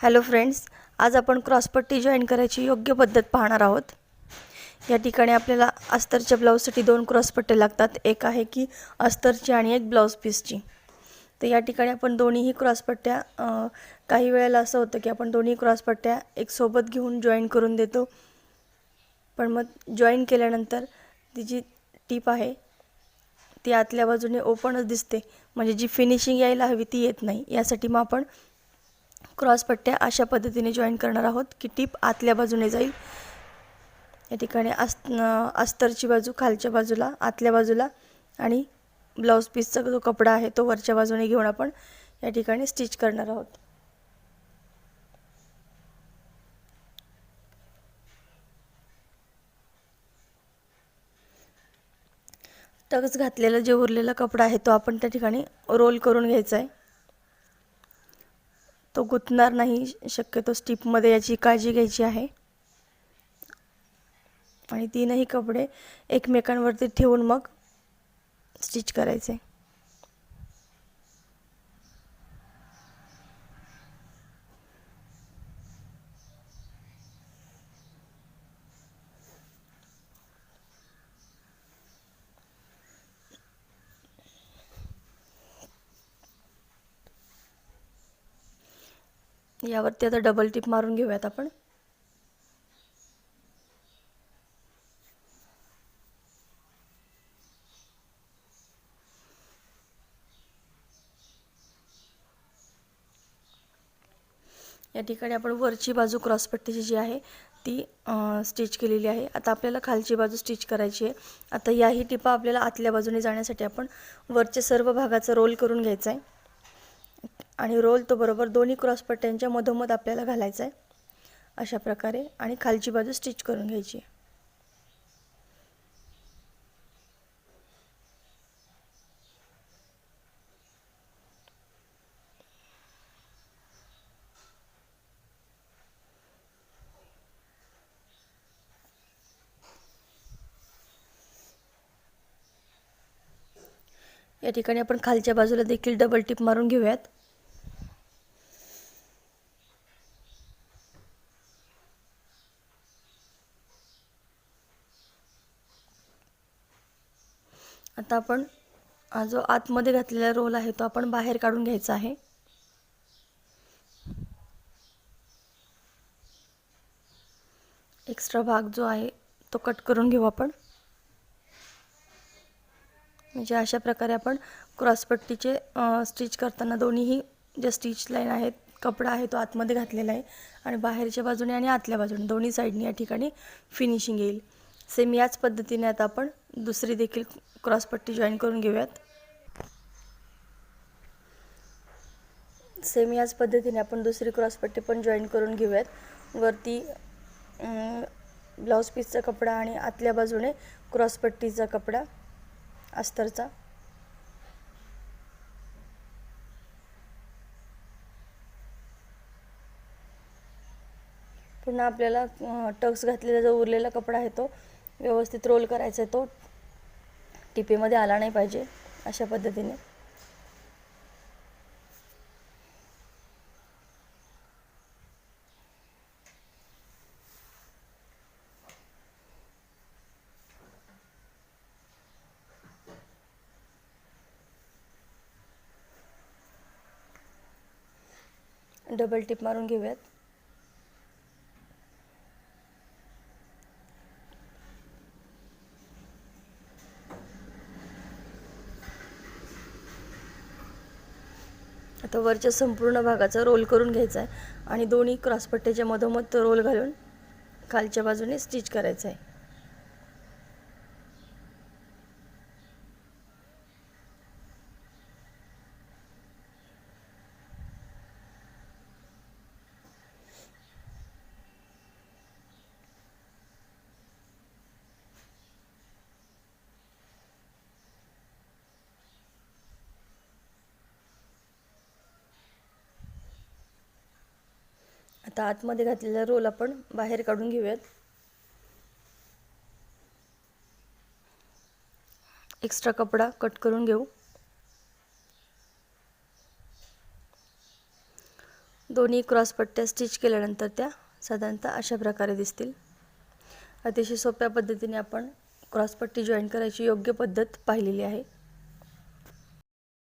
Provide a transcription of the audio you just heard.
Hello friends आज आपण क्रॉसपट्टी join करायची योग्य पद्धत पाहणार आहोत. या ठिकाणी आपल्याला अस्तरच्या ब्लाऊजसाठी दोन क्रॉसपट्टे लागतात. एक आहे की अस्तरची आणि एक ब्लाऊज पीसची तर या ठिकाणी आपण दोन्हीही क्रॉसपट्ट्या काही वेळेला असं होतं की आपण दोन्ही क्रॉसपट्ट्या एक सोबत घेऊन जॉईन करून देतो. पण मग जॉईन केल्यानंतर ती जी टीप आहे ती आतल्या बाजूने ओपनच दिसते. म्हणजे जी फिनिशिंग यायला हवी ती येत नाही. यासाठी मग आपण क्रॉस पट्ट्या अशा पद्धतीने जॉईन करणार आहोत की टीप आतल्या बाजूने जाईल. या ठिकाणी अस अस्तरची बाजू खालच्या बाजूला आतल्या बाजूला आणि ब्लाऊज पीसचा जो कपडा आहे तो वरच्या बाजूने घेऊन आपण या ठिकाणी स्टिच करणार आहोत. टक्स घातलेला जे उरलेला कपडा आहे तो आपण त्या ठिकाणी रोल करून घ्यायचा आहे. तो गुंतणार नाही शक्यतो स्टीपमध्ये याची काळजी घ्यायची आहे. आणि तीनही कपडे एकमेकांवरती ठेवून मग स्टिच करायचे. यावरती आता डबल टिप मारून घेऊयात आपण. या ठिकाणी आपण वरची बाजू क्रॉसपट्टीची जी आहे ती स्टिच केलेली आहे. आता आपल्याला खालची बाजू स्टिच करायची आहे. आता याही टिपा आपल्याला आतल्या बाजूने जाण्यासाठी आपण वरच्या सर्व भागाचा रोल करून घ्यायचा आहे. आणि रोल तो बरोबर दोन्ही क्रॉसपट्ट्यांच्या मधोमध आपल्याला घालायचा आहे. अशा प्रकारे आणि खालची बाजू स्टिच करून घ्यायची. आहे या ठिकाणी आपण खालच्या बाजूला देखील डबल टिप मारून घेऊयात. आता आपण जो आतमध्ये घातलेला रोल आहे तो आपण बाहेर काढून घ्यायचा आहे. एक्स्ट्रा भाग जो आहे तो कट करून घेऊ आपण. म्हणजे अशा प्रकारे आपण क्रॉसपट्टीचे स्टिच करताना दोन्हीही ज्या स्टिच लाईन आहेत कपडा आहे तो आतमध्ये घातलेला आहे आणि बाहेरच्या बाजूने आणि आतल्या बाजूने दोन्ही साईडने या ठिकाणी फिनिशिंग येईल. सेम याच पद्धतीने आता आपण दुसरी देखील क्रॉसपट्टी जॉईन करून घेऊयात. सेम याच पद्धतीने आपण दुसरी क्रॉसपट्टी पण जॉईन करून घेऊयात. वरती ब्लाऊज पीसचा कपडा आणि आतल्या बाजूने क्रॉसपट्टीचा कपडा अस्तरचा. पुन्हा आपल्याला टक्स घातलेला जो उरलेला कपडा आहे तो व्यवस्थित रोल करायचा आहे तो. टिपेमध्ये आला नाही पाहिजे अशा पद्धतीने. डबल टिप मारून घेऊयात. आता वरच्या संपूर्ण भागाचा रोल करून घ्यायचा आहे. आणि दोन्ही क्रॉसपट्ट्याच्या मधोमध तो रोल घालून खालच्या बाजूने स्टिच करायचं आहे. आता आतमध्ये घातलेला रोल आपण बाहेर काढून घेऊयात. एक्स्ट्रा कपडा कट करून घेऊ. दोन्ही क्रॉसपट्ट्या स्टिच केल्यानंतर त्या साधारणतः अशा प्रकारे दिसतील. अतिशय सोप्या पद्धतीने आपण क्रॉसपट्टी जॉईन करायची योग्य पद्धत पाहिलेली आहे.